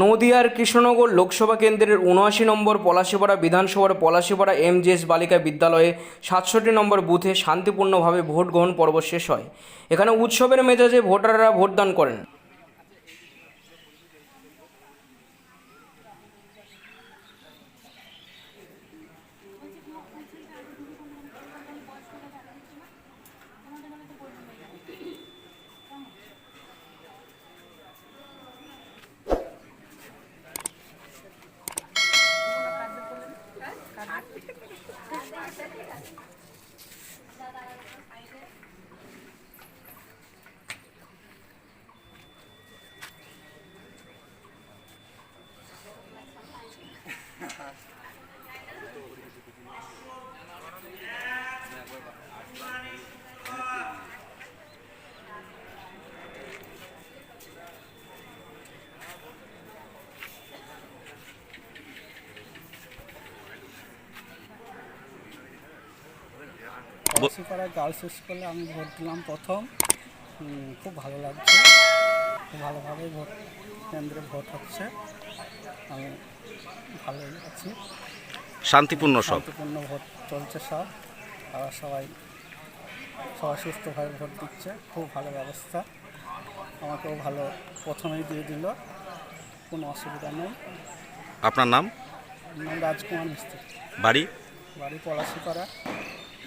নদিয়ার কৃষ্ণনগর লোকসভা কেন্দ্রের উনআশি নম্বর পলাশিপাড়া বিধানসভার পলাশিপাড়া এমজিএস বালিকা বিদ্যালয়ে সাতষট্টি নম্বর বুথে শান্তিপূর্ণভাবে ভোট গ্রহণ পর্ব শেষ হয়। এখানে উৎসবের মেজাজে ভোটাররা ভোটদান করেন। thật পলাশিপাড়া গার্লস স্কুলে আমি ভোট দিলাম প্রথম। খুব ভালো লাগছে। খুব ভালোভাবে ভোট কেন্দ্রে ভোট হচ্ছে। আমি ভালোই আছি। শান্তিপূর্ণ সব। শান্তিপূর্ণ ভোট চলছে সব। আর সবাই সবাই সুস্থভাবে ভোট দিচ্ছে। খুব ভালো ব্যবস্থা। আমাকেও ভালো প্রথমেই দিয়ে দিল। কোনো অসুবিধা নেই। আপনার নাম? নাম রাজকুমার মিস্ত্রি। বাড়ি? বাড়ি পলাশিপাড়া।